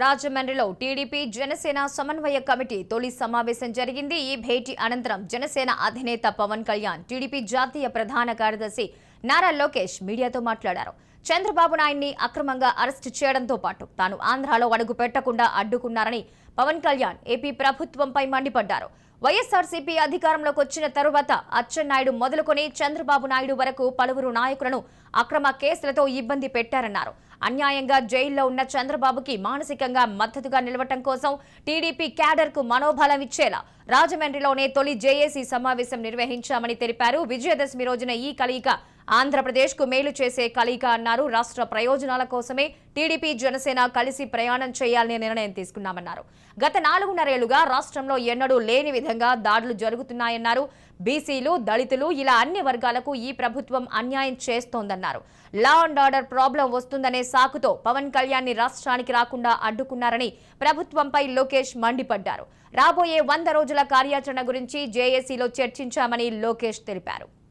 రాజమండ్రిలో టీడీపీ జనసేన సమన్వయ కమిటీ తొలి సమావేశం జరిగింది. ఈ భేటీ అనంతరం జనసేన అధినేత పవన్ కళ్యాణ్ టీడీపీ జాతీయ ప్రధాన కార్యదర్శి నారా లోకేష్ మీడియాతో మాట్లాడారు. చంద్రబాబు నాయుడిని అక్రమంగా అరెస్టు చేయడంతో పాటు తాను ఆంధ్రాలో అడుగు పెట్టకుండా అడ్డుకున్నారని పవన్ కళ్యాణ్ ఏపీ ప్రభుత్వంపై మండిపడ్డారు. వైఎస్ఆర్సీపీ అధికారంలోకి వచ్చిన తరువాత అచ్చెన్నాయుడు మొదలుకొని చంద్రబాబు నాయుడు వరకు పలువురు నాయకులను అక్రమ కేసులతో ఇబ్బంది పెట్టారన్నారు. అన్యాయంగా జైల్లో ఉన్న చంద్రబాబుకి మానసికంగా మద్దతుగా నిలవటం కోసం టీడీపీ క్యాడర్కు మనోబలం ఇచ్చేలా రాజమండ్రిలోనే తొలి జేఏసీ సమావేశం నిర్వహించామని తెలిపారు. విజయదశమి రోజున ఈ కలయిక ఆంధ్రప్రదేశ్కు మేలు చేసే కలయిక అన్నారు. రాష్ట్ర ప్రయోజనాల కోసమే టీడీపీ జనసేన కలిసి ప్రయాణం చేయాలనే నిర్ణయం తీసుకున్నామన్నారు. గత నాలుగున్నరేళ్ళుగా రాష్ట్రంలో ఎన్నడూ లేని విధంగా దాడులు జరుగుతున్నాయన్నారు. బీసీలు దళితులు ఇలా అన్ని వర్గాలకు ఈ ప్రభుత్వం అన్యాయం చేస్తోందన్నారు. లా అండ్ ఆర్డర్ ప్రాబ్లం వస్తుందనే సాకుతో పవన్ కళ్యాణ్ని రాష్ట్రానికి రాకుండా అడ్డుకున్నారని ప్రభుత్వంపై లోకేష్ మండిపడ్డారు. రాబోయే వంద రోజుల కార్యాచరణ గురించి జేఏసీలో చర్చించామని లోకేష్ తెలిపారు.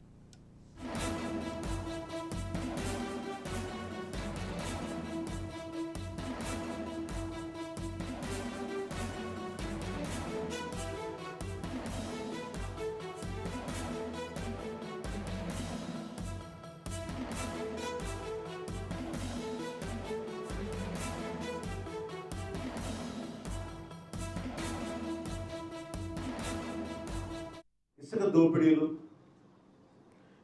ఇసుక దోపిడీలు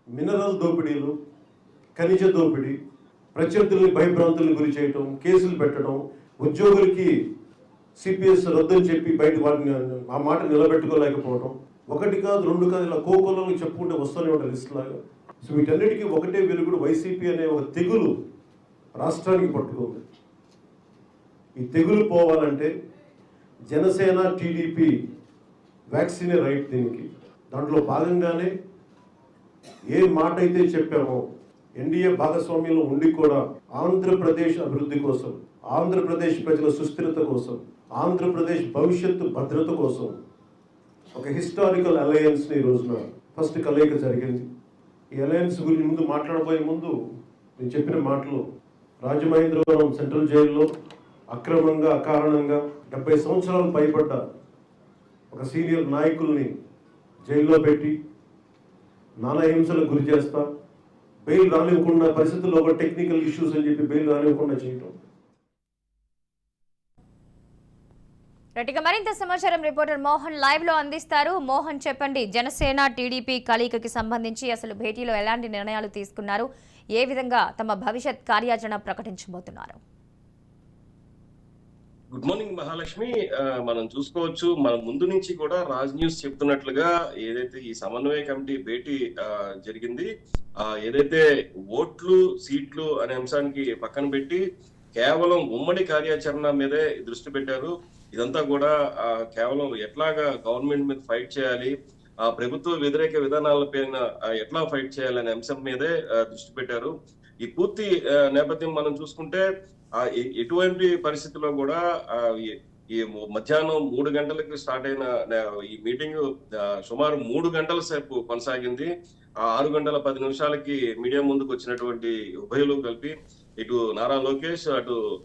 మినరల్ దోపిడీలు ఖనిజ దోపిడీ ప్రత్యర్థుల్ని భయభ్రాంతులకు గురి చేయటం కేసులు పెట్టడం ఉద్యోగులకి సిపిఎస్ రద్దని చెప్పి బయట వాటిని ఆ మాట నిలబెట్టుకోలేకపోవడం ఒకటి కాదు రెండు కాదు ఇలా కోకోలలో చెప్పుకుంటే వస్తూనే ఉంటాయి లిస్ట్ లాగా. సో వీటన్నిటికీ ఒకటే వెలుగుడు వైసీపీ అనే ఒక తెగులు రాష్ట్రానికి పట్టుకుంది. ఈ తెగులు పోవాలంటే జనసేన టీడీపీ వ్యాక్సినే రైట్ దీనికి. దాంట్లో భాగంగానే ఏ మాట అయితే చెప్పామో ఎన్డీఏ భాగస్వామ్యంలో ఉండి కూడా ఆంధ్రప్రదేశ్ అభివృద్ధి కోసం ఆంధ్రప్రదేశ్ ప్రజల సుస్థిరత కోసం ఆంధ్రప్రదేశ్ భవిష్యత్తు భద్రత కోసం ఒక హిస్టారికల్ అలయన్స్ని ఈ రోజున ఫస్ట్ కలయిక జరిగింది. ఈ అలయన్స్ గురించి ముందు మాట్లాడబోయే ముందు నేను చెప్పిన మాటలు రాజమహేంద్రవరం సెంట్రల్ జైల్లో అక్రమంగా అకారణంగా డెబ్బై సంవత్సరాలు పైబడ్డ ఒక సీనియర్ నాయకుల్ని జైల్లో పెట్టి నానా హింసలకు గురి చేస్తా బెయిల్ రానివ్వకుండా పరిస్థితుల్లో ఒక టెక్నికల్ ఇష్యూస్ అని చెప్పి బెయిల్ రానివ్వకుండా చేయటం. రైట్గా మరింత సమాచారం రిపోర్టర్ మోహన్ లైవ్లో అందిస్తారు. మోహన్ చెప్పండి జనసేన టీడీపీ కలయికకి సంబంధించి అసలు భేటీలో ఎలాంటి నిర్ణయాలు తీసుకున్నారు? ఏ విధంగా తమ భవిష్యత్ కార్యాచరణ ప్రకటించబోతున్నారు? Good morning Mahalakshmi. మనం చూసుకోవచ్చు. మన ముందు నుంచి కూడా రాజ్ న్యూస్ చెప్తున్నట్లుగా ఏదైతే ఈ సమన్వయ కమిటీ భేటీ జరిగింది ఆ, ఏదైతే ఓట్లు సీట్లు అనే అంశానికి పక్కన పెట్టి కేవలం ఉమ్మడి కార్యాచరణ మీదే దృష్టి పెట్టారు. ఇదంతా కూడా ఆ, కేవలం ఎట్లాగా గవర్నమెంట్ మీద ఫైట్ చేయాలి ఆ ప్రభుత్వ వ్యతిరేక విధానాలపైన ఆ, ఎట్లా ఫైట్ చేయాలనే అంశం మీదే దృష్టి పెట్టారు. ఈ పూర్తి నేపథ్యం మనం చూసుకుంటే ఎటువంటి పరిస్థితుల్లో కూడా ఈ- ఈ మధ్యాహ్నం మూడు గంటలకు స్టార్ట్ అయిన ఈ మీటింగ్ సుమారు మూడు గంటల సేపు కొనసాగింది. ఆ ఆరు గంటల పది నిమిషాలకి మీడియా ముందుకు వచ్చినటువంటి ఉభయలు కలిపి ఇటు నారా లోకేష్ అటు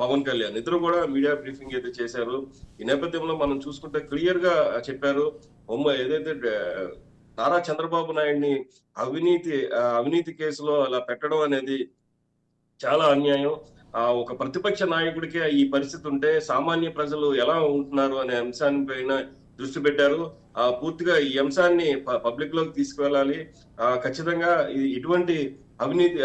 పవన్ కళ్యాణ్ ఇద్దరు కూడా మీడియా బ్రీఫింగ్ అయితే చేశారు. ఈ నేపథ్యంలో మనం చూసుకుంటే క్లియర్గా చెప్పారు. బొమ్మ ఏదైతే నారా చంద్రబాబు నాయుడిని అవినీతి అవినీతి కేసులో అలా పెట్టడం అనేది చాలా అన్యాయం. ఒక ప్రతిపక్ష నాయకుడికే ఈ పరిస్థితి ఉంటే సామాన్య ప్రజలు ఎలా ఉంటున్నారు అనే అంశాన్ని పైన దృష్టి పెట్టారు. ఆ పూర్తిగా ఈ అంశాన్ని పబ్లిక్లోకి తీసుకువెళ్ళాలి. ఆ ఖచ్చితంగా ఇటువంటి అవినీతి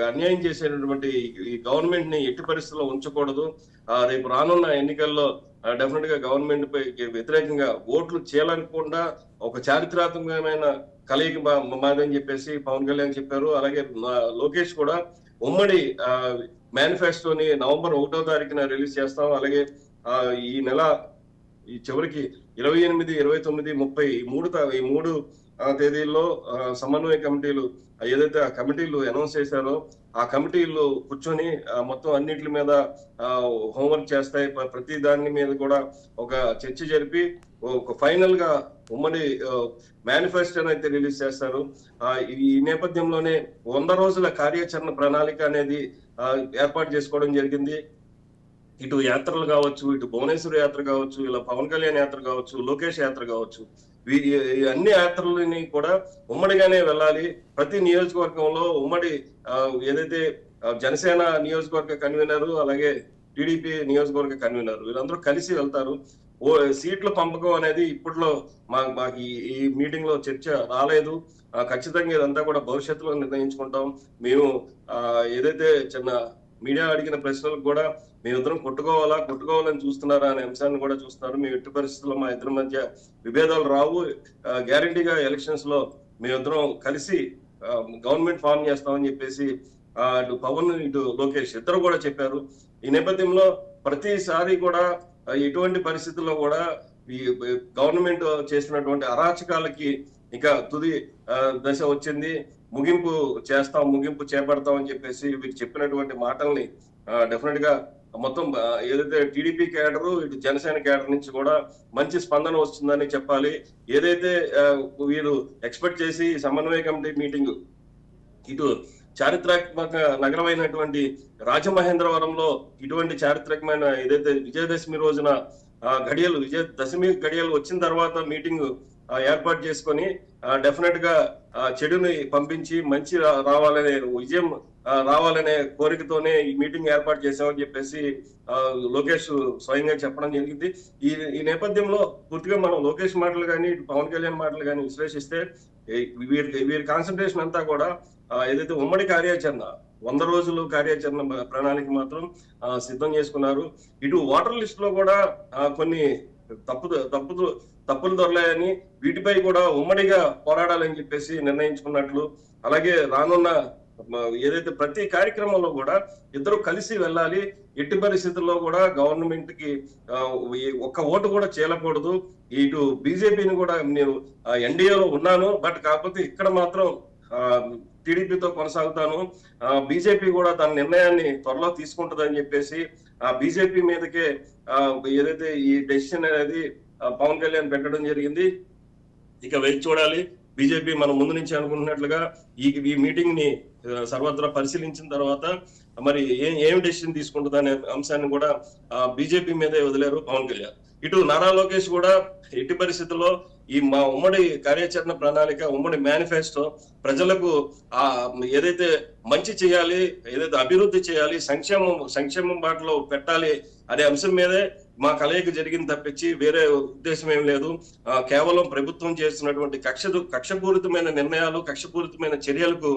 అన్యాయం చేసేటటువంటి ఈ గవర్నమెంట్ని ఎట్టి పరిస్థితుల్లో ఉంచకూడదు. ఆ, రేపు రానున్న ఎన్నికల్లో డెఫినెట్గా గవర్నమెంట్ పై వ్యతిరేకంగా ఓట్లు చేయాలనుకుండా ఒక చారిత్రాత్మకమైన కలయిక మాదని చెప్పేసి పవన్ కళ్యాణ్ చెప్పారు. అలాగే లోకేష్ కూడా ఉమ్మడి మేనిఫెస్టోని నవంబర్ ఒకటో తారీఖున రిలీజ్ చేస్తాం. అలాగే ఈ నెల ఈ చివరికి ఇరవై ఎనిమిది ఇరవై తొమ్మిది ముప్పై ఈ మూడు ఈ మూడు తేదీల్లో సమన్వయ కమిటీలు ఏదైతే ఆ కమిటీలు అనౌన్స్ చేశారో ఆ కమిటీలు కూర్చొని మొత్తం అన్నింటి మీద హోంవర్క్ చేస్తాయి. ప్రతి దాని మీద కూడా ఒక చర్చ జరిపి ఒక ఫైనల్గా ఉమ్మడి మేనిఫెస్టోని అయితే రిలీజ్ చేస్తారు. ఈ నేపథ్యంలోనే వంద రోజుల కార్యాచరణ ప్రణాళిక అనేది ఏర్పాటు చేసుకోవడం జరిగింది. ఇటు యాత్రలు కావచ్చు ఇటు భువనేశ్వర్ యాత్ర కావచ్చు ఇలా పవన్ కళ్యాణ్ యాత్ర కావచ్చు లోకేష్ యాత్ర కావచ్చు వీరి అన్ని యాత్రలని కూడా ఉమ్మడిగానే వెళ్ళాలి. ప్రతి నియోజకవర్గంలో ఉమ్మడి ఏదైతే జనసేన నియోజకవర్గ కన్వీనర్ అలాగే టీడీపీ నియోజకవర్గ కన్వీనర్. వీళ్ళందరూ కలిసి వెళ్తారు. ఓ సీట్ల పంపకం అనేది ఇప్పట్లో మా మాకు ఈ- మీటింగ్లో చర్చ రాలేదు. ఖచ్చితంగా ఇదంతా కూడా భవిష్యత్తులో నిర్ణయించుకుంటాం. మేము ఆ, ఏదైతే చిన్న మీడియా అడిగిన ప్రశ్నలకు కూడా మేమిద్దరం కొట్టుకోవాలా కొట్టుకోవాలని చూస్తున్నారా అనే అంశాన్ని కూడా చూస్తున్నారు. మేము ఎట్టి పరిస్థితుల్లో మా ఇద్దరి మధ్య విభేదాలు రావు. గ్యారంటీగా ఎలక్షన్స్లో మేమిద్దరం కలిసి గవర్నమెంట్ ఫామ్ చేస్తామని చెప్పేసి ఇటు అటు పవన్ ఇటు లోకేష్ ఇద్దరు కూడా చెప్పారు. ఈ నేపథ్యంలో ప్రతిసారి కూడా ఇటువంటి ఎటువంటి పరిస్థితుల్లో కూడా ఈ గవర్నమెంట్ చేసినటువంటి అరాచకాలకి ఇక తుది దశ వచ్చింది. ముగింపు చేస్తాం ముగింపు చేపడతాం అని చెప్పేసి వీరు చెప్పినటువంటి మాటల్ని డెఫినెట్గా మొత్తం ఏదైతే టీడీపీ కేడర్ ఇటు జనసేన కేడర్ నుంచి కూడా మంచి స్పందన వస్తుందని చెప్పాలి. ఏదైతే వీరు ఎక్స్పెక్ట్ చేసి సమన్వయ కమిటీ మీటింగ్ ఇటు చారిత్రాత్మక నగరమైనటువంటి రాజమహేంద్రవరంలో ఇటువంటి చారిత్రకమైన ఏదైతే విజయదశమి రోజున ఆ గడియలు విజయ దశమి గడియలు వచ్చిన తర్వాత మీటింగ్ ఏర్పాటు చేసుకొని డెఫినెట్గా చెడుని పంపించి మంచి రావాలనే విజయం రావాలనే కోరికతోనే ఈ మీటింగ్ ఏర్పాటు చేశామని చెప్పేసి లోకేష్ స్వయంగా చెప్పడం జరిగింది. ఈ ఈ నేపథ్యంలో పూర్తిగా మనం లోకేష్ మాటలు కానీ పవన్ కళ్యాణ్ మాటలు కానీ విశ్లేషిస్తే వీరి వీరి కాన్సన్ట్రేషన్ అంతా కూడా ఏదైతే ఉమ్మడి కార్యాచరణ వంద రోజులు కార్యాచరణ ప్రణాళిక మాత్రం సిద్ధం చేసుకున్నారు. ఇటు ఓటర్ లిస్ట్లో కూడా కొన్ని తప్పు తప్పు తప్పులు దొరలాయని వీటిపై కూడా ఉమ్మడిగా పోరాడాలని చెప్పేసి నిర్ణయించుకున్నట్లు అలాగే రానున్న ఏదైతే ప్రతి కార్యక్రమంలో కూడా ఇద్దరు కలిసి వెళ్ళాలి. ఎట్టి పరిస్థితుల్లో కూడా గవర్నమెంట్కి ఒక్క ఓటు కూడా చేయకూడదు ఇటు బీజేపీని కూడా నేను ఎన్డీఏలో ఉన్నాను. బట్ కాకపోతే ఇక్కడ మాత్రం టీడీపీతో కొనసాగుతాను. బీజేపీ కూడా తన నిర్ణయాన్ని త్వరలో తీసుకుంటుందని చెప్పేసి ఆ బీజేపీ మీదకే ఆ, ఏదైతే ఈ డెసిషన్ అనేది పవన్ కళ్యాణ్ పెట్టడం జరిగింది. ఇక వేచి చూడాలి. బీజేపీ మనం ముందు నుంచి అనుకుంటున్నట్లుగా ఈ ఈ మీటింగ్ని సర్వత్రా పరిశీలించిన తర్వాత మరి ఏం ఏం డెసిషన్ తీసుకుంటుంది అనే అంశాన్ని కూడా బీజేపీ మీదే వదిలేరు పవన్ కళ్యాణ్. ఇటు నారా లోకేష్ కూడా ఎట్టి పరిస్థితుల్లో ఈ మా ఉమ్మడి కార్యాచరణ ప్రణాళిక ఉమ్మడి మేనిఫెస్టో ప్రజలకు ఆ ఏదైతే మంచి చేయాలి ఏదైతే అభివృద్ధి చేయాలి సంక్షేమం సంక్షేమం బాటలో పెట్టాలి అనే అంశం మీదే మా కలయిక జరిగింది తప్పించి వేరే ఉద్దేశం ఏం లేదు. కేవలం ప్రభుత్వం చేస్తున్నటువంటి కక్ష కక్షపూరితమైన నిర్ణయాలు కక్షపూరితమైన చర్యలకు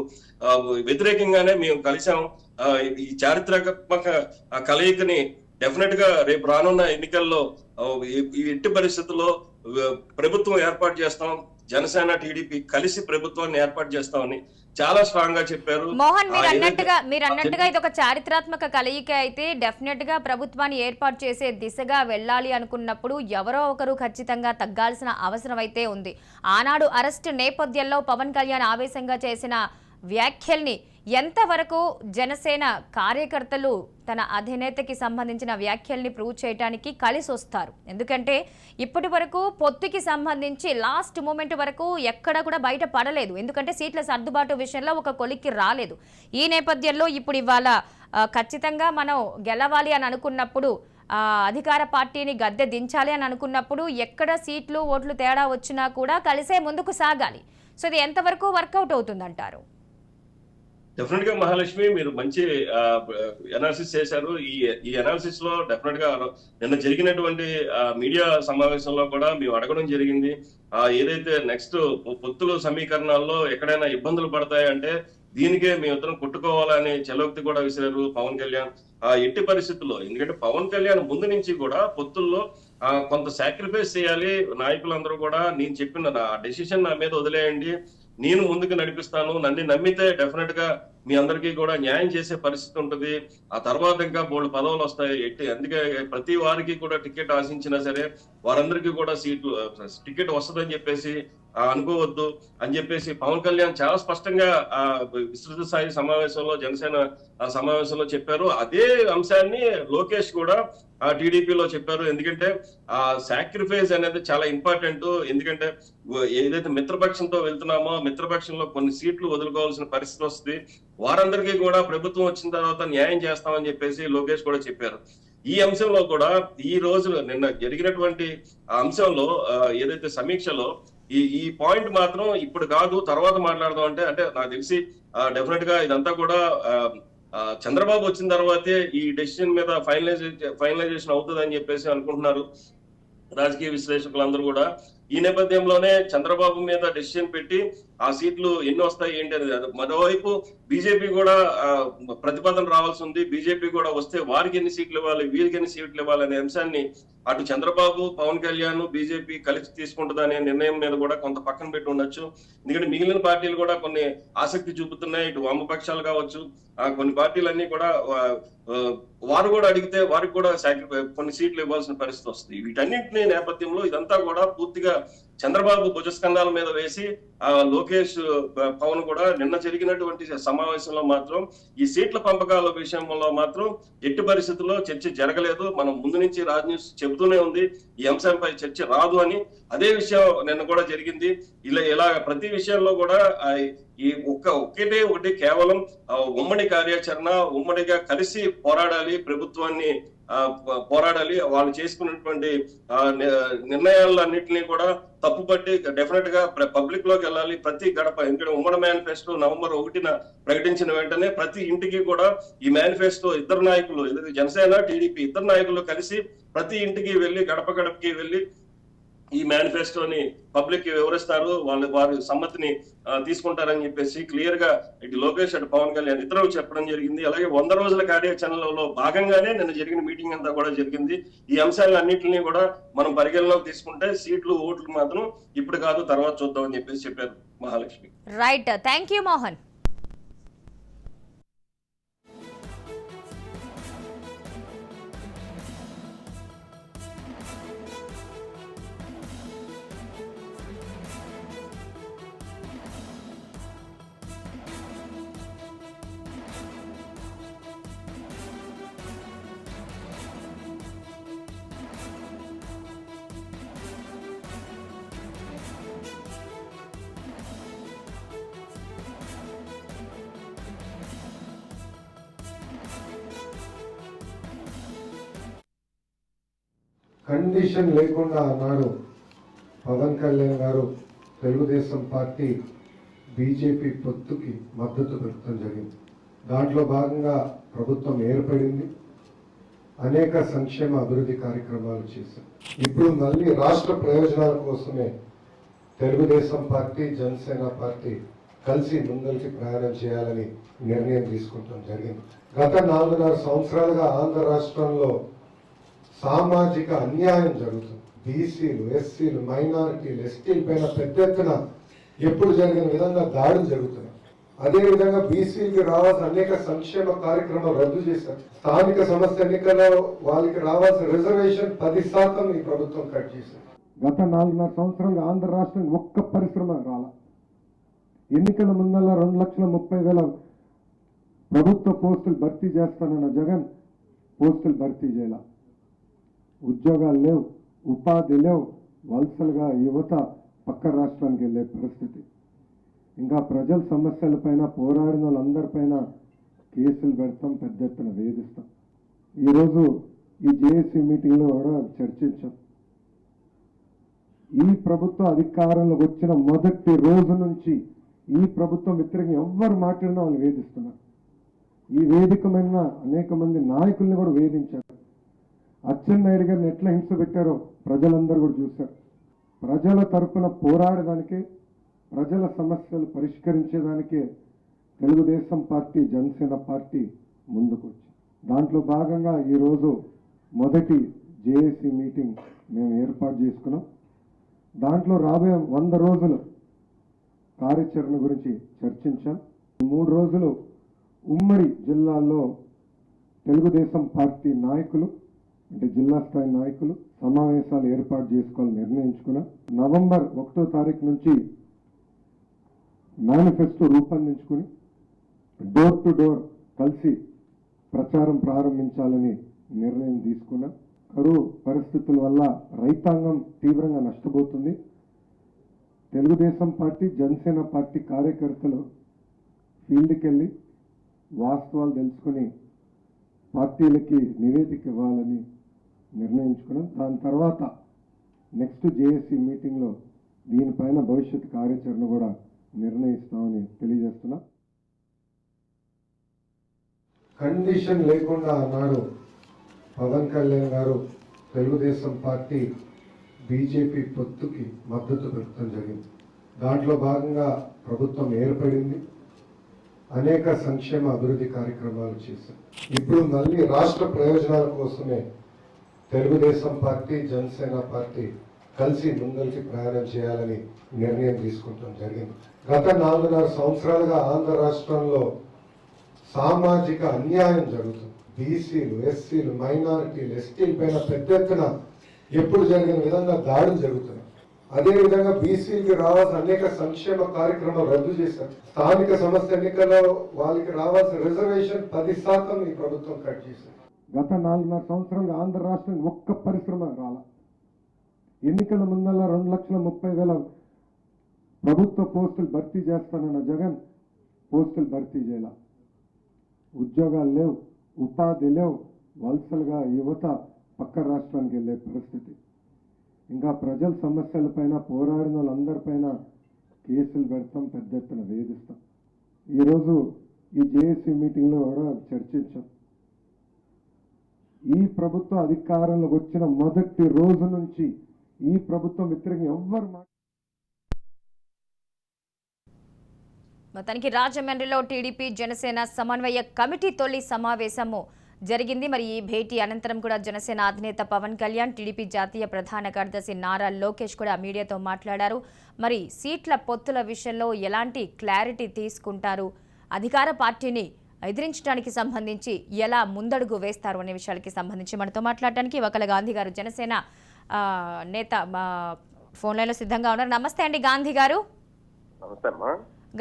వ్యతిరేకంగానే మేము కలిసాం ఈ చారిత్రాత్మక ఆ కలయికని డెఫినెట్గా రేపు రానున్న ఎన్నికల్లో ఎట్టి పరిస్థితుల్లో ప్రభుత్వం ఏర్పాటు చేస్తాం జనసేన టీడీపీ కలిసి ప్రభుత్వాన్ని ఏర్పాటు చేస్తామని చాలా స్ట్రాంగ్గా చెప్పారు. మోహన్ మీరు అన్నట్టుగా మీరు అన్నట్టుగా ఇది ఒక చారిత్రాత్మక కలయిక అయితే డెఫినెట్గా ప్రభుత్వాన్ని ఏర్పాటు చేసే దిశగా వెళ్ళాలి అనుకున్నప్పుడు ఎవరో ఒకరు ఖచ్చితంగా తగ్గాల్సిన అవసరం అయితే ఉంది. ఆనాడు అరెస్ట్ నేపథ్యంలో పవన్ కళ్యాణ్ ఆవేశంగా చేసిన వ్యాఖ్యల్ని ఎంతవరకు జనసేన కార్యకర్తలు తన అధినేతకి సంబంధించిన వ్యాఖ్యల్ని ప్రూవ్ చేయడానికి కలిసి వస్తారు ఎందుకంటే ఇప్పటి వరకు పొత్తుకి సంబంధించి లాస్ట్ మూమెంట్ వరకు ఎక్కడ కూడా బయట పడలేదు. ఎందుకంటే సీట్ల సర్దుబాటు విషయంలో ఒక కొలిక్కి రాలేదు. ఈ నేపథ్యంలో ఇప్పుడు ఇవాళ ఖచ్చితంగా మనం గెలవాలి అని అనుకున్నప్పుడు అధికార పార్టీని గద్దె దించాలి అని అనుకున్నప్పుడు ఎక్కడ సీట్లు ఓట్లు తేడా వచ్చినా కూడా కలిసే ముందుకు సాగాలి. సో ఇది ఎంతవరకు వర్కౌట్ అవుతుందంటారు? డెఫినెట్గా మహాలక్ష్మి మీరు మంచి అనాలిసిస్ చేశారు. ఈ ఈ అనాలిసిస్లో డెఫినెట్గా నిన్న జరిగినటువంటి మీడియా సమావేశంలో కూడా మేము అడగడం జరిగింది. ఆ ఏదైతే నెక్స్ట్ పొత్తుల సమీకరణాల్లో ఎక్కడైనా ఇబ్బందులు పడతాయంటే దీనికే మీ ఇద్దరం కొట్టుకోవాలని చెలోక్తి కూడా విసిరారు పవన్ కళ్యాణ్. ఆ ఎట్టి పరిస్థితుల్లో ఎందుకంటే పవన్ కళ్యాణ్ ముందు నుంచి కూడా పొత్తుల్లో ఆ, కొంత సాక్రిఫైస్ చేయాలి. నాయకులందరూ కూడా నేను చెప్పిన నా డెసిషన్ నా మీద వదిలేయండి. నేను ముందుకు నడిపిస్తాను. నన్ను నమ్మితే డెఫినెట్గా మీ అందరికీ కూడా న్యాయం చేసే పరిస్థితి ఉంటుంది. ఆ తర్వాత ఇంకా బోల్డ్ పదవులు వస్తాయి. ఎట్టి అందుకే ప్రతి వారికి కూడా టికెట్ ఆశించినా సరే వారందరికీ కూడా సీట్లు టికెట్ వస్తుందని చెప్పేసి అనుకోవద్దు అని చెప్పేసి పవన్ కళ్యాణ్ చాలా స్పష్టంగా ఆ విస్తృత స్థాయి సమావేశంలో జనసేన ఆ సమావేశంలో చెప్పారు. అదే అంశాన్ని లోకేష్ కూడా ఆ టీడీపీలో చెప్పారు. ఎందుకంటే ఆ సాక్రిఫైస్ అనేది చాలా ఇంపార్టెంట్ ఎందుకంటే ఏదైతే మిత్రపక్షంతో వెళ్తున్నామో మిత్రపక్షంలో కొన్ని సీట్లు వదులుకోవాల్సిన పరిస్థితి వస్తుంది. వారందరికీ కూడా ప్రభుత్వం వచ్చిన తర్వాత న్యాయం చేస్తామని చెప్పేసి లోకేష్ కూడా చెప్పారు. ఈ అంశంలో కూడా ఈ రోజు నిన్న జరిగినటువంటి ఆ అంశంలో ఏదైతే సమీక్షలో ఈ ఈ పాయింట్ మాత్రం ఇప్పుడు కాదు తర్వాత మాట్లాడదాం అంటే అంటే నాకు తెలిసి డెఫినెట్గా ఇదంతా కూడా చంద్రబాబు వచ్చిన తర్వాతే ఈ డెసిషన్ మీద ఫైనలైజ్ ఫైనలైజేషన్ అవుతుంది అని చెప్పేసి అనుకుంటున్నారు. రాజకీయ విశ్లేషకులందరూ కూడా. ఈ నేపథ్యంలోనే చంద్రబాబు మీద డెసిషన్ పెట్టి ఆ సీట్లు ఎన్ని వస్తాయి ఏంటి అనేది మరోవైపు బీజేపీ కూడా ప్రతిపాదన రావాల్సి ఉంది. బీజేపీ కూడా వస్తే వారికి ఎన్ని సీట్లు ఇవ్వాలి వీరికి ఎన్ని సీట్లు ఇవ్వాలి అనే అంశాన్ని అటు చంద్రబాబు పవన్ కళ్యాణ్ బీజేపీ కలిసి తీసుకుంటుంది అనే నిర్ణయం మీద కూడా కొంత పక్కన పెట్టి ఉండొచ్చు. ఎందుకంటే మిగిలిన పార్టీలు కూడా కొన్ని ఆసక్తి చూపుతున్నాయి. ఇటు వామపక్షాలు కావచ్చు ఆ కొన్ని పార్టీలన్నీ కూడా వారు కూడా అడిగితే వారికి కూడా కొన్ని సీట్లు ఇవ్వాల్సిన పరిస్థితి వస్తుంది. వీటన్నింటినీ నేపథ్యంలో ఇదంతా కూడా పూర్తిగా చంద్రబాబు భుజస్కంధాల మీద వేసి ఆ లోకేష్ పవన్ కూడా నిన్న జరిగినటువంటి సమావేశంలో మాత్రం ఈ సీట్ల పంపకాల విషయంలో మాత్రం ఎట్టి పరిస్థితుల్లో చర్చ జరగలేదు. మనం ముందు నుంచి రాజ్ న్యూస్ చెబుతూనే ఉంది. ఈ అంశంపై చర్చ రాదు అని. అదే విషయం నిన్న కూడా జరిగింది. ఇలా ఇలా ప్రతి విషయంలో కూడా ఈ ఒక్క ఒక్కటే ఒకటి కేవలం ఆ, ఉమ్మడి కార్యాచరణ ఉమ్మడిగా కలిసి పోరాడాలి ప్రభుత్వాన్ని పోరాడాలి. వాళ్ళు చేసుకున్నటువంటి ని- నిర్ణయాలన్నింటినీ కూడా తప్పుపట్టి డెఫినెట్గా పబ్లిక్లోకి వెళ్ళాలి. ప్రతి గడప ఎందుకంటే ఉమ్మడి మేనిఫెస్టో నవంబర్ ఒకటిన ప్రకటించిన వెంటనే ప్రతి ఇంటికి కూడా ఈ మేనిఫెస్టో ఇద్దరు నాయకులు జనసేన టీడీపీ ఇద్దరు నాయకులు కలిసి ప్రతి ఇంటికి వెళ్ళి గడప గడపకి వెళ్ళి ఈ మేనిఫెస్టోని పబ్లిక్ వివరిస్తారు వాళ్ళు వారి సమ్మతిని తీసుకుంటారని చెప్పేసి క్లియర్గా ఇటు లోకేష్ అటు పవన్ కళ్యాణ్ ఇతరులు చెప్పడం జరిగింది. అలాగే వంద రోజుల కార్యాచరణలో భాగంగానే నిన్న జరిగిన మీటింగ్ అంతా కూడా జరిగింది. ఈ అంశాలన్నింటినీ కూడా మనం పరిగణలోకి తీసుకుంటే సీట్లు ఓట్లు మాత్రం ఇప్పుడు కాదు తర్వాత చూద్దాం అని చెప్పేసి చెప్పారు Mahalakshmi. Right thank you Mohan condition లేకుండా ఆనాడు పవన్ కళ్యాణ్ గారు తెలుగుదేశం పార్టీ బీజేపీ పొత్తుకి మద్దతు పెట్టడం జరిగింది. దాంట్లో భాగంగా ప్రభుత్వం ఏర్పడింది. అనేక సంక్షేమ అభివృద్ధి కార్యక్రమాలు చేశాం ఇప్పుడు మళ్ళీ రాష్ట్ర ప్రయోజనాల కోసమే తెలుగుదేశం పార్టీ జనసేన పార్టీ కలిసి ముందరికి ప్రయాణం చేయాలని నిర్ణయం తీసుకుంటాం జరిగింది. గత నాలుగున్నర సంవత్సరాలుగా ఆంధ్ర రాష్ట్రంలో సామాజిక అన్యాయం జరుగుతుంది. బీసీలు ఎస్సీలు మైనారిటీలు ఎస్టీల పైన పెద్ద ఎత్తున ఎప్పుడు జరిగిన విధంగా దాడులు జరుగుతున్నాయి. అదేవిధంగా బీసీలకి రావాల్సిన అనేక సంక్షేమ కార్యక్రమాలు రద్దు చేశారు. స్థానిక సంస్థ ఎన్నికల్లో వాళ్ళకి రావాల్సిన రిజర్వేషన్ పది శాతం ఈ ప్రభుత్వం కట్ చేశారు గత నాలుగున్నర సంవత్సరాలుగా ఆంధ్ర రాష్ట్రం ఒక్క పరిశ్రమ రాల. ఎన్నికల ముందల్లా రెండు లక్షల ముప్పై వేల ప్రభుత్వ పోస్టులు భర్తీ చేస్తానన్న జగన్ పోస్టులు భర్తీ చేయాల. ఉద్యోగాలు లేవు ఉపాధి లేవు వలసలుగా యువత పక్క రాష్ట్రానికి వెళ్ళే పరిస్థితి. ఇంకా ప్రజల సమస్యలపైన పోరాడిన వాళ్ళందరిపైన కేసులు పెడతాం పెద్ద ఎత్తున వేధిస్తాం. ఈరోజు ఈ జేఏసీ మీటింగ్లో కూడా చర్చించాం. ఈ ప్రభుత్వం అధికారంలోకి వచ్చిన మొదటి రోజు నుంచి ఈ ప్రభుత్వం వ్యతిరేకంగా ఎవ్వరు మాట్లాడినా వాళ్ళు వేధిస్తున్నారు. ఈ వేదికమైన అనేక మంది నాయకుల్ని కూడా వేధించారు. అచ్చెన్నాయుడు గారిని ఎట్లా హింస పెట్టారో ప్రజలందరూ కూడా చూశారు. ప్రజల తరపున పోరాడడానికే ప్రజల సమస్యలు పరిష్కరించేదానికే తెలుగుదేశం పార్టీ జనసేన పార్టీ ముందుకు వచ్చింది. దాంట్లో భాగంగా ఈరోజు మొదటి జేఏసీ మీటింగ్ మేము ఏర్పాటు చేసుకున్నాం. దాంట్లో రాబోయే వంద రోజులు కార్యాచరణ గురించి చర్చించాం. ఈ మూడు రోజులు ఉమ్మడి జిల్లాల్లో తెలుగుదేశం పార్టీ నాయకులు అంటే జిల్లా స్థాయి నాయకులు సమావేశాలు ఏర్పాటు చేసుకోవాలని నిర్ణయించుకున్నాం నవంబర్ ఒకటో తారీఖు నుంచి మేనిఫెస్టో రూపొందించుకుని డోర్ టు డోర్ కలిసి ప్రచారం ప్రారంభించాలని నిర్ణయం తీసుకున్నాం కరువు పరిస్థితుల వల్ల రైతాంగం తీవ్రంగా నష్టపోతుంది. తెలుగుదేశం పార్టీ జనసేన పార్టీ కార్యకర్తలు ఫీల్డ్కి వెళ్ళి వాస్తవాలు తెలుసుకుని పార్టీలకి నివేదిక ఇవ్వాలని నిర్ణయించుకున్నాం. దాని తర్వాత నెక్స్ట్ జేఏసీ మీటింగ్లో దీనిపైన భవిష్యత్ కార్యాచరణ కూడా నిర్ణయిస్తామని తెలియజేస్తున్నా. కండిషన్ లేకుండా నాడు పవన్ కళ్యాణ్ గారు. తెలుగుదేశం పార్టీ బీజేపీ పొత్తుకి మద్దతు పెడతాం జరిగింది. దాంట్లో భాగంగా ప్రభుత్వం ఏర్పడింది. అనేక సంక్షేమ అభివృద్ధి కార్యక్రమాలు చేశారు. ఇప్పుడు మళ్ళీ రాష్ట్ర ప్రయోజనాల కోసమే తెలుగుదేశం పార్టీ జనసేన పార్టీ కలిసి ముందరికి ప్రయాణం చేయాలని నిర్ణయం తీసుకుంటాం జరిగింది. గత నాలుగున్నర సంవత్సరాలుగా ఆంధ్ర రాష్ట్రంలో సామాజిక అన్యాయం జరుగుతుంది. బీసీలు ఎస్సీలు మైనారిటీలు ఎస్టీల పైన పెద్ద ఎత్తున ఎప్పుడు జరిగిన విధంగా దాడులు జరుగుతున్నాయి. అదేవిధంగా బీసీలకి రావాల్సిన అనేక సంక్షేమ కార్యక్రమాలు రద్దు చేశారు. స్థానిక సంస్థ ఎన్నికల్లో వాళ్ళకి రావాల్సిన రిజర్వేషన్ పది శాతం ఈ ప్రభుత్వం కట్ చేసింది. గత నాలుగున్నర సంవత్సరాలుగా ఆంధ్ర రాష్ట్రం ఒక్క పరిశ్రమ రాల. ఎన్నికల ముందల రెండు లక్షల ముప్పై వేల ప్రభుత్వ పోస్టులు భర్తీ చేస్తానన్న జగన్ పోస్టులు భర్తీ చేయాల. ఉద్యోగాలు లేవు ఉపాధి లేవు వలసలుగా యువత పక్క రాష్ట్రానికి వెళ్ళే పరిస్థితి. ఇంకా ప్రజల సమస్యలపైన పోరాడిన వాళ్ళందరిపైన కేసులు పెడతాం పెద్ద ఎత్తున వేధిస్తాం. ఈరోజు ఈ జేఏసీ మీటింగ్లో కూడా చర్చించాం. ఈ ప్రభుత్వ అధికారంలోకి వచ్చిన మొదటి రోజు నుంచి ఈ ప్రభుత్వం వ్యతిరేకంగా ఎవ్వరు మొత్తానికి రాజమండ్రిలో టీడీపీ జనసేన సమన్వయ కమిటీ తొలి సమావేశము జరిగింది. మరి ఈ భేటీ అనంతరం కూడా జనసేన అధినేత పవన్ కళ్యాణ్ టీడీపీ జాతీయ ప్రధాన కార్యదర్శి నారా లోకేష్ కూడా మీడియాతో మాట్లాడారు. మరి సీట్ల పొత్తుల విషయంలో ఎలాంటి క్లారిటీ తీసుకుంటారు? అధికార పార్టీని ఎదిరించడానికి సంబంధించి ఎలా ముందడుగు వేస్తారు అనే విషయాలకి సంబంధించి మనతో మాట్లాడడానికి ఒకల గాంధీ గారు జనసేన నేత మా ఫోన్ లైన్లో సిద్ధంగా ఉన్నారు. నమస్తే అండి గాంధీ గారు.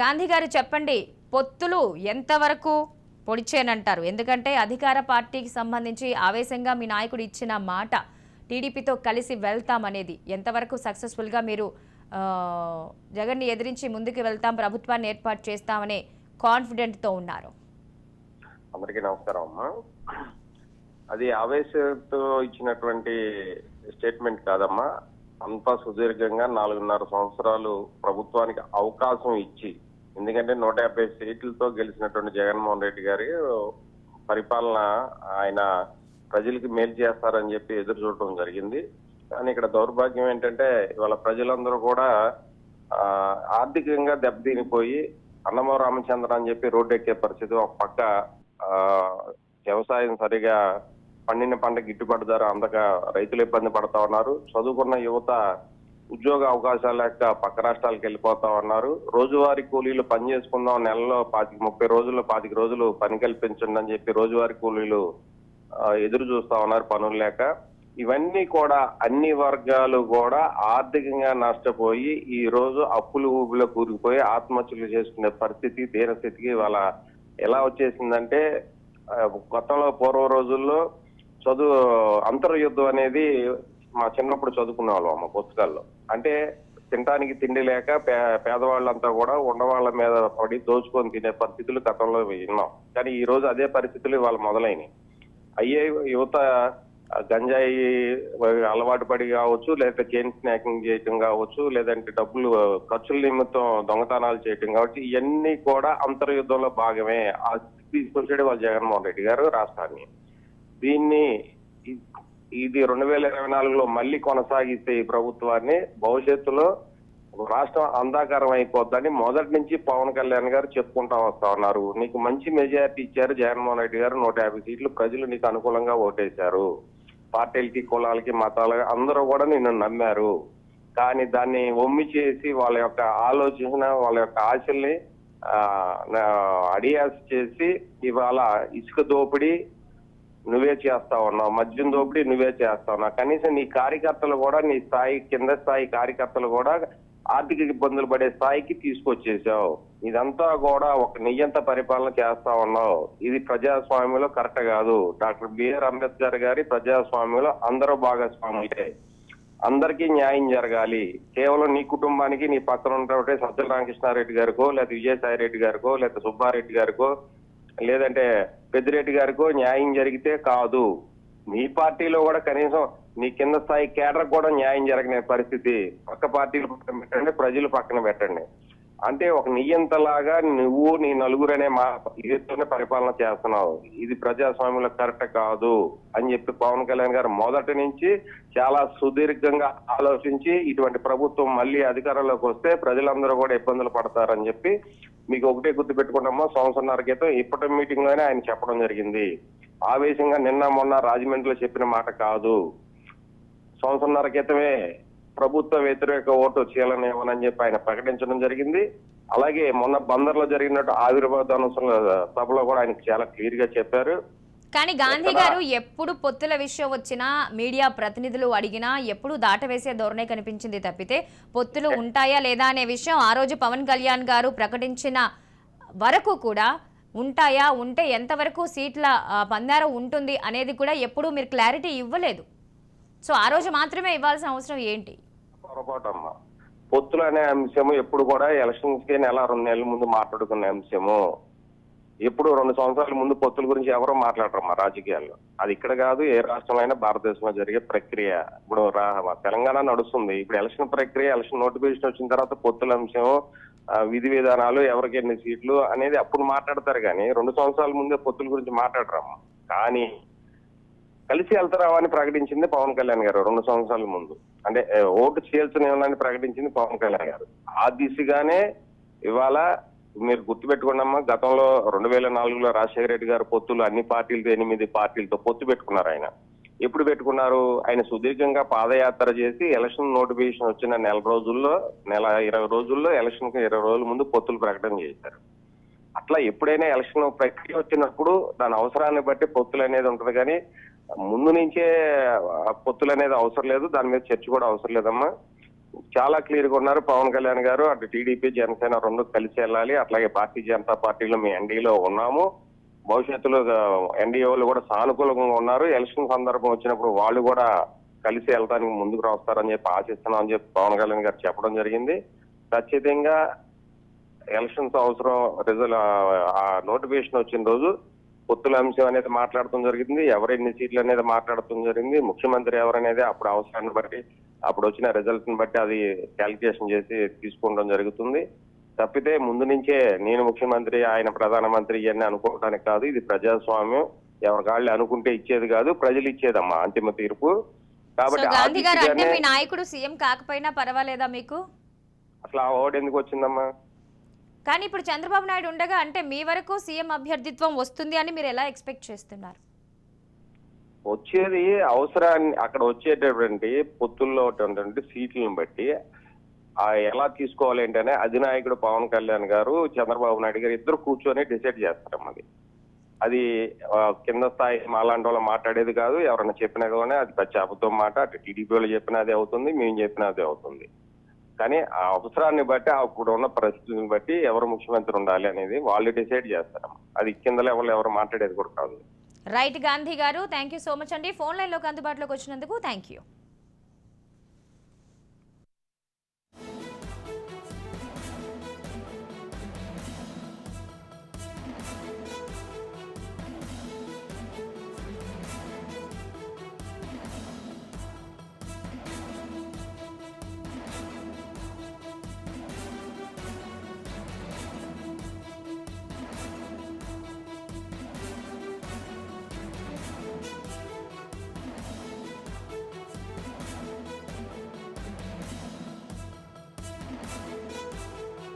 గాంధీ గారు చెప్పండి పొత్తులు ఎంతవరకు పొడిచేనంటారు? ఎందుకంటే అధికార పార్టీకి సంబంధించి ఆవేశంగా మీ నాయకుడు ఇచ్చిన మాట టీడీపీతో కలిసి వెళ్తామనేది ఎంతవరకు సక్సెస్ఫుల్గా మీరు జగన్ని ఎదిరించి ముందుకు వెళ్తాం ప్రభుత్వాన్ని ఏర్పాటు చేస్తామనే కాన్ఫిడెంట్తో ఉన్నారు. అందరికీ నమస్కారం అమ్మా. అది ఆవేశంతో ఇచ్చినటువంటి స్టేట్మెంట్ కాదమ్మా. అంతా సుదీర్ఘంగా నాలుగున్నర సంవత్సరాలు ప్రభుత్వానికి అవకాశం ఇచ్చి ఎందుకంటే నూట యాభై సీట్లతో గెలిచినటువంటి జగన్మోహన్ రెడ్డి గారి పరిపాలన ఆయన ప్రజలకి మేలు చేస్తారని చెప్పి ఎదురు చూడటం జరిగింది. కానీ ఇక్కడ దౌర్భాగ్యం ఏంటంటే ఇవాళ ప్రజలందరూ కూడా ఆర్థికంగా దెబ్బతినిపోయి అన్నమో రామచంద్ర అని చెప్పి రోడ్డు ఎక్కే పరిస్థితి ఒక పక్క వ్యవసాయం సరిగా పండిన పంట గిట్టుబాటు ధర అందక రైతులు ఇబ్బంది పడతా ఉన్నారు. చదువుకున్న యువత ఉద్యోగ అవకాశాలు లేక పక్క రాష్ట్రాలకు వెళ్ళిపోతా ఉన్నారు. రోజువారీ కూలీలు పని చేసుకుందాం నెలలో పాతిక ముప్పై రోజుల్లో పాతిక రోజులు పని కల్పించండి అని చెప్పి రోజువారీ కూలీలు ఎదురు చూస్తా ఉన్నారు పనులు లేక. ఇవన్నీ కూడా అన్ని వర్గాలు కూడా ఆర్థికంగా నష్టపోయి ఈ రోజు అప్పులు ఊబిలో కూరుకుపోయి ఆత్మహత్యలు చేసుకునే పరిస్థితి దీనస్థితికి వాళ్ళ ఎలా వచ్చేసిందంటే గతంలో పూర్వ రోజుల్లో చదువు అంతర్యుద్ధం అనేది మా చిన్నప్పుడు చదువుకునే వాళ్ళం అమ్మ పుస్తకాల్లో. అంటే తినడానికి తిండి లేక పే పేదవాళ్ళంతా కూడా ఉండవాళ్ళ మీద పడి దోచుకొని తినే పరిస్థితులు గతంలో విన్నాం. కానీ ఈ రోజు అదే పరిస్థితులు ఇవాళ మొదలైనవి అయ్యే యువత గంజాయి అలవాటు పడి కావచ్చు లేదా చైన్ స్నాకింగ్ చేయటం కావచ్చు లేదంటే డబ్బులు ఖర్చుల నిమిత్తం దొంగతనాలు చేయటం కావచ్చు ఇవన్నీ కూడా అంతర్యుద్ధంలో భాగమే. ఆ తీసుకొచ్చాడు వాళ్ళ జగన్మోహన్ రెడ్డి గారు రాష్ట్రాన్ని. దీన్ని ఇది రెండు వేల ఇరవై నాలుగులో మళ్ళీ కొనసాగిస్తే ఈ ప్రభుత్వాన్ని భవిష్యత్తులో రాష్ట్రం అంధాకారం అయిపోద్దని మొదటి నుంచి పవన్ కళ్యాణ్ గారు చెప్పుకుంటా వస్తా ఉన్నారు. నీకు మంచి మెజారిటీ ఇచ్చారు జగన్మోహన్ రెడ్డి గారు నూట యాభై సీట్లు ప్రజలు నీకు అనుకూలంగా ఓటేశారు. పార్టీలకి కులాలకి మతాలకి అందరూ కూడా నిన్ను నమ్మారు. కానీ దాన్ని ఒమ్మి చేసి వాళ్ళ యొక్క ఆలోచన వాళ్ళ యొక్క ఆశల్ని అడియాస్ చేసి ఇవాళ ఇసుక దోపిడీ నువ్వే చేస్తా ఉన్నావు మద్యం దోపిడీ నువ్వే చేస్తా ఉన్నావు కనీసం నీ కార్యకర్తలు కూడా నీ స్థాయి కింద స్థాయి కార్యకర్తలు కూడా ఆర్థిక ఇబ్బందులు పడే స్థాయికి తీసుకొచ్చేసావు. ఇదంతా కూడా ఒక నియంత పరిపాలన చేస్తా ఉన్నావు. ఇది ప్రజాస్వామ్యంలో కరెక్ట్ కాదు. డాక్టర్ బిఆర్ అంబేద్కర్ గారి ప్రజాస్వామ్యంలో అందరూ భాగస్వాములే. అందరికీ న్యాయం జరగాలి. కేవలం నీ కుటుంబానికి నీ పక్కన ఉన్నటువంటి సజ్జల రామకృష్ణారెడ్డి గారికో లేదా విజయసాయి రెడ్డి గారికో లేదా సుబ్బారెడ్డి గారికో లేదంటే పెద్దిరెడ్డి గారికో న్యాయం జరిగితే కాదు. మీ పార్టీలో కూడా కనీసం నీ కింద స్థాయి కేడర్ కూడా న్యాయం జరగని పరిస్థితి పక్క పార్టీలు పక్కన పెట్టండి ప్రజలు పక్కన పెట్టండి. అంటే ఒక నియంతలాగా నువ్వు నీ నలుగురు అనే మా ఇదితోనే పరిపాలన చేస్తున్నావు. ఇది ప్రజాస్వామ్యంలో కరెక్ట్ కాదు అని చెప్పి పవన్ కళ్యాణ్ గారు మొదటి నుంచి చాలా సుదీర్ఘంగా ఆలోచించి ఇటువంటి ప్రభుత్వం మళ్ళీ అధికారంలోకి వస్తే ప్రజలందరూ కూడా ఇబ్బందులు పడతారని చెప్పి మీకు ఒకటే గుర్తు పెట్టుకున్నామో సంవత్సరాల క్రితం ఇప్పటి మీటింగ్లోనే ఆయన చెప్పడం జరిగింది. ఆవేశంగా నిన్న మొన్న రాజమండ్రిలో చెప్పిన మాట కాదు. సంవత్సరంన్నర క్రితమే ప్రభుత్వ వ్యతిరేక ఓటు చీలనివ్వనని చెప్పి ఆయన ప్రకటించడం జరిగింది. అలాగే మొన్న బందర్లో జరిగినట్టు ఆవిర్భావ దినోత్సవం సభలో కూడా ఆయన చాలా క్లియర్గా చెప్పారు. కానీ గాంధీ గారు ఎప్పుడు పొత్తుల విషయం వచ్చినా మీడియా ప్రతినిధులు అడిగినా ఎప్పుడు దాటవేసే ధోరణే కనిపించింది తప్పితే పొత్తులు ఉంటాయా లేదా అనే విషయం ఆ రోజు పవన్ కళ్యాణ్ గారు ప్రకటించిన వరకు కూడా ఉంటాయా ఉంటే ఎంతవరకు సీట్ల పందారం ఉంటుంది అనేది కూడా ఎప్పుడూ మీరు క్లారిటీ ఇవ్వలేదు. సో ఆ రోజు మాత్రమే ఇవ్వాల్సిన అవసరం ఏంటి? పొరపాటు అమ్మా పొత్తులు అనే అంశము ఎప్పుడు కూడా ఎలక్షన్స్కి నెల రెండు నెలల ముందు మాట్లాడుకునే అంశము. ఎప్పుడు రెండు సంవత్సరాల ముందు పొత్తుల గురించి ఎవరో మాట్లాడరమ్మా రాజకీయాల్లో. అది ఇక్కడ కాదు ఏ రాష్ట్రంలో భారతదేశంలో జరిగే ప్రక్రియ. ఇప్పుడు రా- తెలంగాణ నడుస్తుంది. ఇప్పుడు ఎలక్షన్ ప్రక్రియ ఎలక్షన్ నోటిఫికేషన్ వచ్చిన తర్వాత పొత్తుల అంశం విధి విధానాలు ఎవరికి ఎన్ని సీట్లు అనేది అప్పుడు మాట్లాడతారు కానీ రెండు సంవత్సరాల ముందే పొత్తుల గురించి మాట్లాడరమ్మా. కానీ కలిసి వెళ్తారావని ప్రకటించింది పవన్ కళ్యాణ్ గారు రెండు సంవత్సరాల ముందు. అంటే ఓటు చేయాల్సిన ప్రకటించింది పవన్ కళ్యాణ్ గారు. ఆ దిశగానే ఇవాళ మీరు గుర్తుపెట్టుకున్నామా గతంలో రెండు వేల నాలుగులో రాజశేఖర రెడ్డి గారు పొత్తులు అన్ని పార్టీలతో ఎనిమిది పార్టీలతో పొత్తు పెట్టుకున్నారు ఆయన. ఎప్పుడు పెట్టుకున్నారు? ఆయన సుదీర్ఘంగా పాదయాత్ర చేసి ఎలక్షన్ నోటిఫికేషన్ వచ్చిన నెల రోజుల్లో నెల ఇరవై రోజుల్లో ఎలక్షన్ ఇరవై రోజుల ముందు పొత్తులు ప్రకటన చేశారు. అట్లా ఎప్పుడైనా ఎలక్షన్ ప్రక్రియ వచ్చినప్పుడు దాని అవసరాన్ని బట్టి పొత్తులు అనేది ఉంటది కానీ ముందు నుంచే పొత్తులు అనేది అవసరం లేదు. దాని మీద చర్చ కూడా అవసరం లేదమ్మా. చాలా క్లియర్గా ఉన్నారు. పవన్ కళ్యాణ్ గారు అటు టీడీపీ జనసేన రెండు కలిసి వెళ్ళాలి. అట్లాగే భారతీయ జనతా పార్టీలో మీ ఎన్డీలో ఉన్నాము. భవిష్యత్తులో ఎన్డీఏ వాళ్ళు కూడా సానుకూలంగా ఉన్నారు. ఎలక్షన్ సందర్భం వచ్చినప్పుడు వాళ్ళు కూడా కలిసి వెళ్ళడానికి ముందుకు వస్తారని చెప్పి ఆశిస్తున్నాం అని చెప్పి పవన్ కళ్యాణ్ గారు చెప్పడం జరిగింది. ఖచ్చితంగా ఎలక్షన్స్ అవసరం రిజల్ట్ ఆ నోటిఫికేషన్ వచ్చిన రోజు పొత్తుల అంశం అనేది మాట్లాడటం జరిగింది. ఎవరు ఎన్ని సీట్లు అనేది మాట్లాడటం జరిగింది. ముఖ్యమంత్రి ఎవరనేది అప్పుడు అవసరాన్ని బట్టి అప్పుడు వచ్చిన రిజల్ట్ని బట్టి అది క్యాలిక్యులేషన్ చేసి తీసుకోవడం జరుగుతుంది. తప్పితే ముందు నుంచే నేను ముఖ్యమంత్రి ఆయన ప్రధానమంత్రి ఇవన్నీ అనుకోవడానికి కాదు. ఇది ప్రజాస్వామ్యం. ఎవరికాళ్ళు అనుకుంటే ఇచ్చేది కాదు ప్రజలు ఇచ్చేదమ్మా అంతిమ తీర్పు. కాబట్టి ఆ గాంధీ గారు అంటే దిశగానే మీ నాయకుడు సీఎం కాకపోయినా పర్వాలేదా మీకు? అసలు ఆ ఓటు ఎందుకు వచ్చిందమ్మా? కానీ ఇప్పుడు చంద్రబాబు నాయుడు ఉండగా అంటే మీ వరకు సీఎం అభ్యర్థిత్వం వస్తుంది అని మీరు ఎలా ఎక్స్పెక్ట్ చేస్తున్నారు? వచ్చేది అవసరాన్ని అక్కడ వచ్చేటటువంటి పొత్తుల్లో ఉన్నటువంటి సీట్లను బట్టి ఆ ఎలా తీసుకోవాలి ఏంటనే అధినాయకుడు పవన్ కళ్యాణ్ గారు చంద్రబాబు నాయుడు గారు ఇద్దరు కూర్చొని డిసైడ్ చేస్తారు అది. అది కింద స్థాయి మాలాంటి వాళ్ళు మాట్లాడేది కాదు ఎవరైనా చెప్పినా కానీ అది పచ్చి అబద్ధం మాట అటు టీడీపీ వాళ్ళు చెప్పినా అదే అవుతుంది మేము చెప్పినా అదే అవుతుంది. కానీ ఆ అవసరాన్ని బట్టి అప్పుడు ఉన్న పరిస్థితిని బట్టి ఎవరు ముఖ్యమంత్రి ఉండాలి అనేది వాళ్ళు డిసైడ్ చేస్తారు. అది కింద లెవెల్ ఎవరు మాట్లాడేది కూడా కాదు. రైట్ గాంధీ గారు థ్యాంక్ యూ సో మచ్ అండి. ఫోన్ లైన్లోకి అందుబాటులోకి వచ్చినందుకు థ్యాంక్ యూ